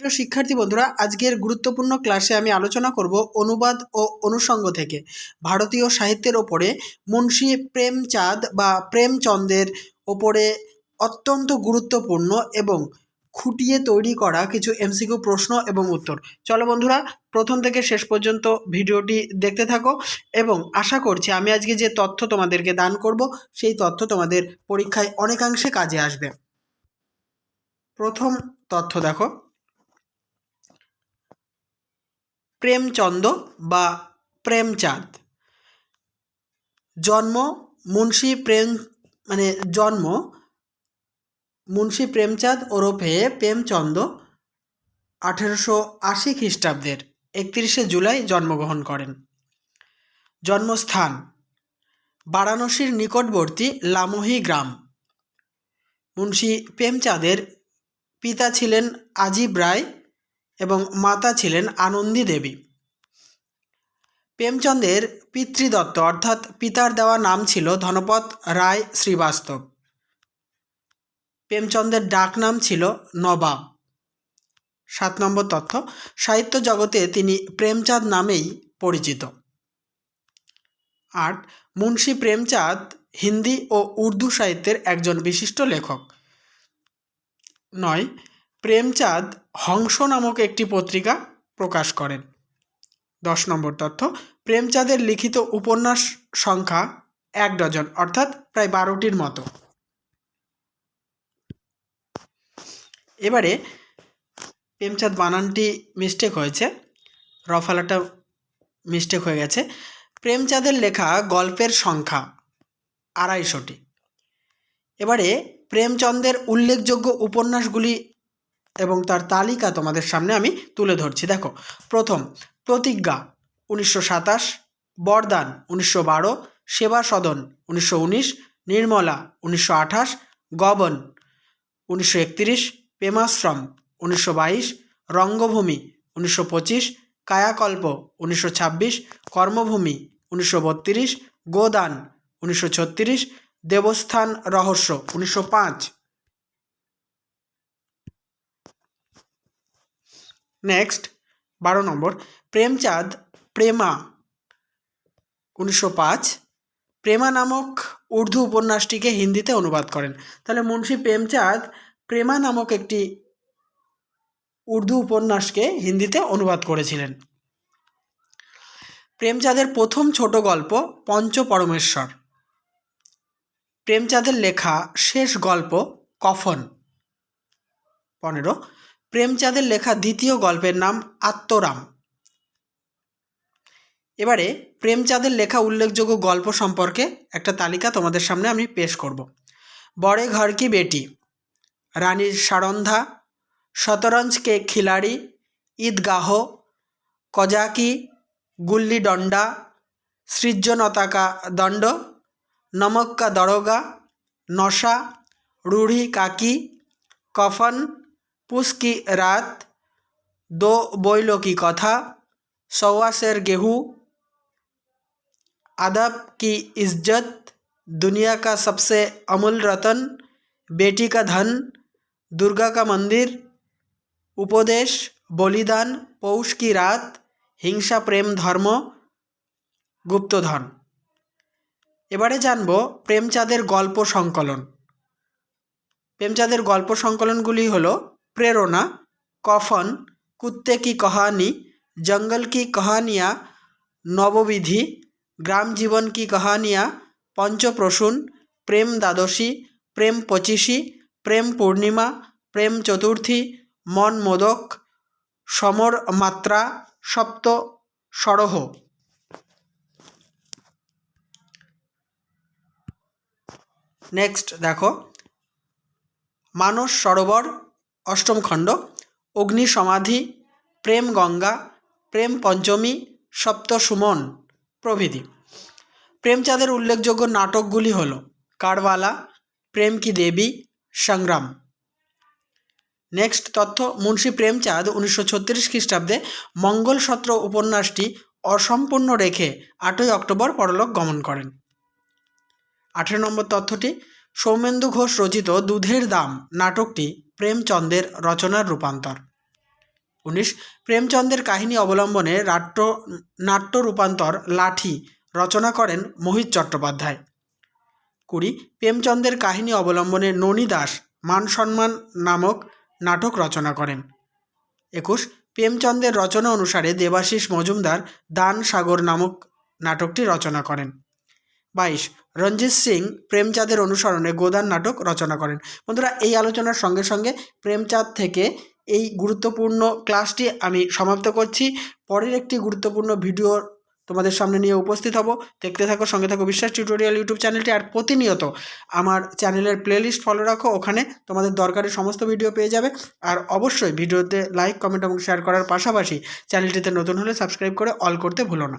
প্রিয় শিক্ষার্থী বন্ধুরা, আজকের গুরুত্বপূর্ণ ক্লাসে আমি আলোচনা করব অনুবাদ ও অনুষঙ্গ থেকে। ভারতীয় সাহিত্যের ওপরে মুন্সী প্রেমচাঁদ বা প্রেমচন্দের ওপরে অত্যন্ত গুরুত্বপূর্ণ এবং খুঁটিয়ে তৈরি করা কিছু এমসিকিউ প্রশ্ন এবং উত্তর। চলো বন্ধুরা, প্রথম থেকে শেষ পর্যন্ত ভিডিওটি দেখতে থাকো এবং আশা করছি আমি আজকে যে তথ্য তোমাদেরকে দান করব, সেই তথ্য তোমাদের পরীক্ষায় অনেকাংশে কাজে আসবে। প্রথম তথ্য দেখো। প্রেমচন্দ বা প্রেমচাঁদ। জন্ম মুন্সী প্রেম মানে জন্ম মুন্সী প্রেমচাঁদ ওরফে প্রেমচন্দ আঠেরোশো আশি খ্রিস্টাব্দের একত্রিশে জুলাই জন্মগ্রহণ করেন। জন্মস্থান, বারাণসীর নিকটবর্তী লামহি গ্রাম। মুন্সী প্রেমচাঁদের পিতা ছিলেন আজিব রায় এবং মাতা ছিলেন আনন্দী দেবী। প্রেমচন্দের পিতৃদত্ত অর্থাৎ পিতার দেওয়া নাম ছিল ধনপত রায় শ্রীবাস্তব। প্রেমচন্দের ডাক নাম ছিল নবাব। সাত নম্বর তথ্য, সাহিত্য জগতে তিনি প্রেমচাঁদ নামেই পরিচিত। আট, মুন্সী প্রেমচাঁদ হিন্দি ও উর্দু সাহিত্যের একজন বিশিষ্ট লেখক। নয় প্রেমচাঁদ হংস নামক একটি পত্রিকা প্রকাশ করেন। দশ নম্বর তথ্য, প্রেমচাঁদের লিখিত উপন্যাস সংখ্যা এক ডজন, অর্থাৎ প্রায় বারোটির মতো। এবারে প্রেমচাঁদ বানানটি মিস্টেক হয়েছে, রফালাটা মিস্টেক হয়ে গেছে। প্রেমচাঁদের লেখা গল্পের সংখ্যা আড়াইশোটি। এবারে প্রেমচন্দের উল্লেখযোগ্য উপন্যাসগুলি এবং তার তালিকা তোমাদের সামনে আমি তুলে ধরছি। দেখো, প্রথম, প্রতিজ্ঞা উনিশশো সাতাশ, বরদান উনিশশো বারো, সেবা সদন উনিশশো উনিশ, নির্মলা উনিশশো আঠাশ, গবন উনিশশো প্রেমাশ্রম উনিশশো বাইশ, রঙ্গভূমি উনিশশো পঁচিশ, কায়াকল্প উনিশশো ছাব্বিশ, কর্মভূমি উনিশশো বত্রিশ, গোদান উনিশশো ছত্রিশ, দেবস্থান রহস্য উনিশশো পাঁচ। নেক্সট বারো নম্বর। প্রেমচাঁদ, প্রেমা, উনিশশো পাঁচ। প্রেমা নামক উর্দু উপন্যাসটিকে হিন্দিতে অনুবাদ করেন। তাহলে মুন্সী প্রেমচাঁদ, প্রেমা নামক একটি উর্দু উপন্যাসকে হিন্দিতে অনুবাদ করেছিলেন। প্রেমচাঁদের প্রথম ছোট গল্প পঞ্চ পরমেশ্বর প্রেমচাঁদের লেখা শেষ গল্প কফন। পনেরো। প্রেমচাঁদের লেখা দ্বিতীয় গল্পের নাম আত্মরাম। এবারে প্রেমচাঁদের লেখা উল্লেখযোগ্য গল্প সম্পর্কে একটা তালিকা তোমাদের সামনে আমি পেশ করব। বড়ে ঘর কি বেটি? রানীর সারন্ধা? শতরঞ্জ কে খিলাড়ি? ঈদগাহ? কজাকি? গুল্লি ডন্ডা সৃজনতাকা দণ্ড? নমক্কা দরোগা? নশা? রুঢ়ি কাকি? কফন? পুষ্কি রাত দো বইল কি কথা সওয়াসের গেহু अदब की इज्जत दुनिया का सबसे अमूल रतन बेटी का धन दुर्गा का मंदिर উপদেশ বলিদান পৌষ কি রাত হিংসা প্রেম ধর্ম গুপ্তধন এবারে জানব প্রেমচাঁদের গল্প সংকলন প্রেমচাঁদের গল্প সংকলনগুলি হল প্রেরণা কফন কুত্তে কি কহানি জঙ্গল কি কহানিয়া নববিধি গ্রাম জীবন কি কহানিয়া পঞ্চপ্রসূন প্রেম দ্বাদশী প্রেম পঁচিশি প্রেম পূর্ণিমা প্রেম চতুর্থী মন মোদক সমর মাত্রা সপ্ত সরহ নেক্সট দেখো মানস সরোবর অষ্টম খণ্ড, অগ্নি সমাধি, প্রেম গঙ্গা, প্রেম পঞ্চমী, সপ্ত সুমন প্রভৃতি। প্রেমচাঁদের উল্লেখযোগ্য নাটকগুলি হল কারওয়ালা, প্রেম কি দেবী, সংগ্রাম। নেক্সট তথ্য, মুন্সী প্রেমচাঁদ উনিশশো ছত্রিশ খ্রিস্টাব্দে মঙ্গলসত্র উপন্যাসটি অসম্পূর্ণ রেখে আটই অক্টোবর পরলোক গমন করেন। আঠেরো নম্বর তথ্যটি, সৌমেন্দু ঘোষ রচিত দুধের দাম নাটকটি প্রেমচন্দের রচনার রূপান্তর। উনিশ, প্রেমচন্দের কাহিনী অবলম্বনে নাট্য নাট্য রূপান্তর লাঠি রচনা করেন মোহিত চট্টোপাধ্যায়। কুড়ি, প্রেমচন্দের কাহিনী অবলম্বনে ননী দাস মান সম্মান নামক নাটক রচনা করেন। একুশ, প্রেমচন্দের রচনা অনুসারে দেবাশিস মজুমদার দান সাগর নামক নাটকটি রচনা করেন। বাইশ রঞ্জিত সিং প্রেমচাঁদের অনুসরণে গোদান নাটক রচনা করেন। বন্ধুরা, এই আলোচনার সঙ্গে সঙ্গে প্রেমচাঁদ থেকে এই গুরুত্বপূর্ণ ক্লাসটি আমি সমাপ্ত করছি। পরের একটি গুরুত্বপূর্ণ ভিডিও তোমাদের সামনে নিয়ে উপস্থিত হব। দেখতে থাকো, সঙ্গে থাকো বিশ্বাস টিউটোরিয়াল ইউটিউব চ্যানেলটি আর প্রতিনিয়ত আমার চ্যানেলের প্লেলিস্ট ফলো রাখো। ওখানে তোমাদের দরকারি সমস্ত ভিডিও পেয়ে যাবে। আর অবশ্যই ভিডিওতে লাইক, কমেন্ট এবং শেয়ার করার পাশাপাশি চ্যানেলটিতে নতুন হলে সাবস্ক্রাইব করে অল করতে ভুলো না।